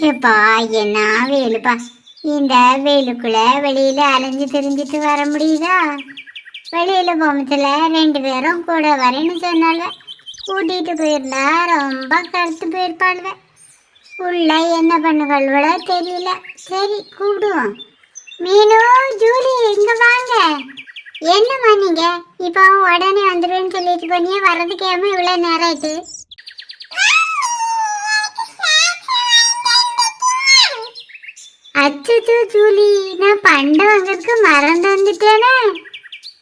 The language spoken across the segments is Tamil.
எப்பா என்ன வெயிலுப்பா இந்த வேலுக்குள்ள வெளியில அலைஞ்சு தெரிஞ்சிட்டு வர முடியுதா? வெளியில போமத்துல ரெண்டு பேரும் கூட வரேன்னு சொன்னால கூட்டிட்டு போயிருந்தா ரொம்ப கருத்து போயிருப்பாளுவ. உள்ள என்ன பண்ணுகள்வள தெரியல. சரி கூப்பிடுவோம். மீனு ஜூலி இங்க வாங்க. என்னம்மா நீங்க? இப்போ உடனே வந்துடுவேன்னு சொல்லிட்டு போனியே வரதுக்கு ஏமா இவ்வளோ நேரம் ஆயிட்டு அச்சச்சோ ஜூலி நான் பண்டை வாங்கறதுக்கு மறந்து வந்துட்டேனே.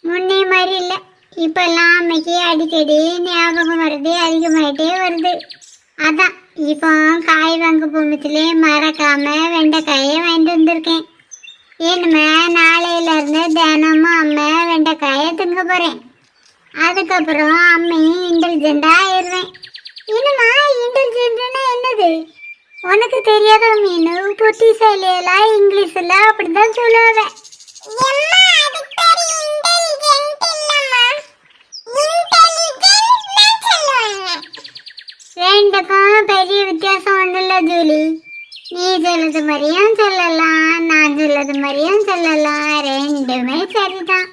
முன்னே மாதிரி இல்லை. இப்பெல்லாம் அம்மைக்கு அடிக்கடி ஞாபகம் வருது அதிகமாயிட்டே வருது. அதான் இப்போ காய் வாங்க போகும்போதுலே மறக்காம வெண்டைக்காயை வாங்கிட்டு வந்திருக்கேன். இனிமே நாளையில இருந்து தினமும் அம்மை வெண்டைக்காயை திங்க போகிறேன் அதுக்கப்புறம் அம்மையும் இன்டெலிஜெண்ட்டாக ஆயிடுவேன் இனிமா இன்டெலிஜென்ட்னா என்ன உனக்கு தெரியாத மீனு புத்திசாலியெல்லாம் இங்கிலீஷ்ல அப்படிதான் சொல்லுவாங்க. ரெண்டுக்கும் பெரிய வித்தியாசம் ஒன்றும் இல்லை ஜூலி. நீ சொல்லுது மாதிரியும் சொல்லலாம் நான் சொல்லுது மாதிரியும் சொல்லலாம். ரெண்டுமே சரிதான்.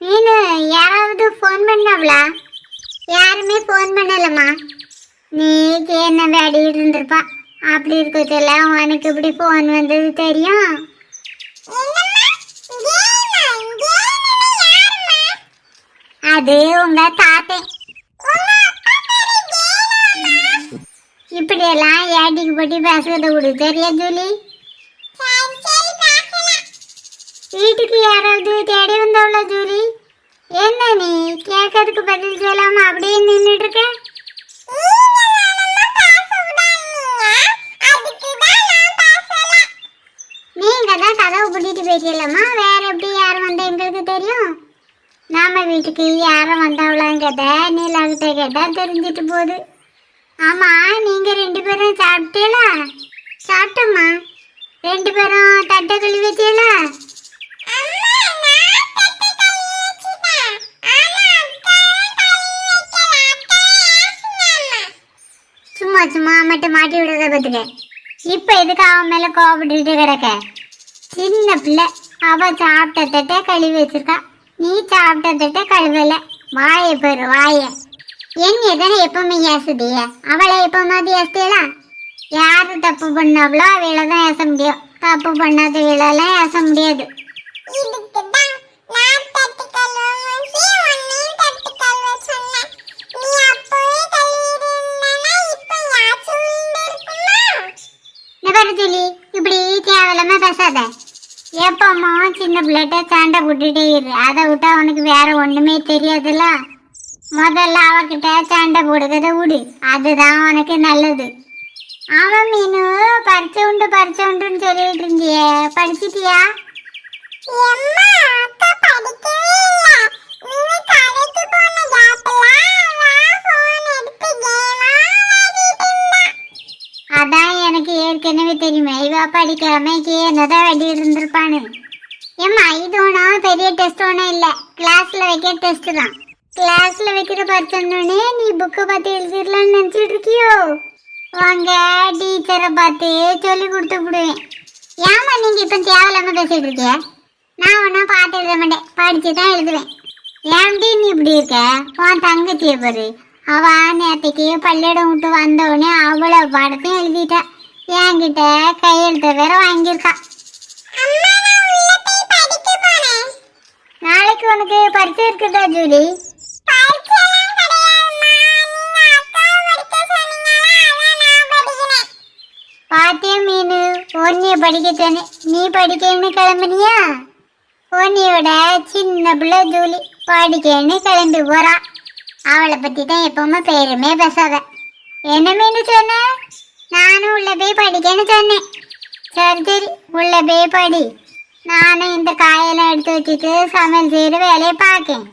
மீனு யாராவது ஃபோன் பண்ணாவளா? யாருமே ஃபோன் பண்ணலம்மா. நீ என்ன விளையாடிட்டு இருந்திருப்பா. அப்படி இருக்கிறதுல உனக்கு இப்படி ஃபோன் வந்தது தெரியும்? அது உங்க தாத்தன் இப்படியெல்லாம் ஏட்டிக்கு போட்டி பேசுறத விடு தெரியா ஜூலி? வீட்டுக்கு யாராவது தேடி வந்தவள ஜூலி? என்ன நீ கேட்கறதுக்கு பதில் சொல்லாம அப்படியே நின்றுட்டு இருக்க? கூட்டிட்டு கதவு போயிட்டீங்களம்மா? வேற எப்படி யாரும் வந்தா எங்களுக்கு தெரியும்? நாம வீட்டுக்கு யாரும் வந்தாவளான்னு கேட்டா நீலாகிட்ட கேட்டா தெரிஞ்சிட்டு போகுது. ஆமா நீங்க ரெண்டு பேரும் சாப்பிட்டீங்களா? சாப்பிட்டோம்மா. ரெண்டு பேரும் தட்டை கழுவி வச்சீங்களா? சும்மா சும்மா மட்டும் மாட்டி விடுறத பத்துக்க இப்ப எதுக்கு அவன் மேல கோபப்பட்டுட்டு கிடக்க? சின்ன பிள்ளை. அவ சாப்பிட்ட தட்டை கழுவி வச்சிருக்கா. நீ சாப்பிட்ட தட்டை கழுவல. வாயை பெரு வாய. என்ன தானே எப்பவுமே ஏசுதிய? அவளை எப்பமாவது ஏசுதியலா யாரு தப்பு பண்ணாவளோ அவளை தான் ஏச முடியும். தப்பு பண்ணாத வேலையெல்லாம் ஏச முடியாது. தேவையில்லாம பேசாத. எப்பம்மா சின்ன பிள்ளைகிட்ட சண்டை போட்டுட்டே இரு. அதை விட்டா உனக்கு வேற ஒண்ணுமே தெரியாதுல்ல? முதல்ல அவகிட்ட சண்டை போடுறத விடு. அதுதான் உனக்கு நல்லது. ஆமா மீனு பறிச்ச உண்டு பறிச்ச உண்டுன்னு சொல்லிட்டு இருந்தியே. படிச்சிட்டியா? எனக்கு ஏற்கனவே தெரியுமே இவ அமைக்கு என்னதான் வெடி இருந்திருப்பானு ஏம்மா இது ஒன்றும் பெரிய டெஸ்ட் ஒன்றும் இல்லை. கிளாஸ்ல வைக்கிற டெஸ்ட் தான். கிளாஸ்ல வைக்கிற பரிச்சோடனே நீ புக்கை பார்த்து எழுதிடலாம்னு நினச்சிட்டு இருக்கியோ? வாங்க டீச்சரை பார்த்து சொல்லி கொடுத்து விடுவேன். ஏமா நீங்கள் இப்போ தேவையில்லாமல் பேசிகிட்டு இருக்கிய? நான் ஒன்றும் பார்த்து எழுத மாட்டேன். படித்து தான் எழுதுவேன். ஏன்டி நீ இப்படி இருக்க? உன் தங்கச்சியை பாரு. அவ நேரத்துக்கு பள்ளியிடம் விட்டு வந்தவுடனே அவ்வளோ பாடத்தையும் எழுதிட்டா. என்கிட்ட கையெழுத்து வேற வாங்கியிருக்கா. நாளைக்கு உனக்கு பரிச்சை இருக்குதா ஜூலி? பாத்தியா மீனு? ஒன்னிய படிக்கத்தானே நீ படிக்கன்னு கிளம்புனியா? ஒன்னியோட சின்ன பிள்ளை ஜூலி படிக்கன்னு கிளம்பி போறா. அவளை பத்தி தான் எப்பவுமே பேருமே பேசாத. என்ன மீனு சொன்ன? நானும் உள்ள போய் படிக்கன்னு சொன்னேன். சரி சரி உள்ள போய் படி. நானும் இந்த காயெல்லாம் எடுத்து வச்சுட்டு சமையல் செய்கிற வேலையை பார்க்கேன்.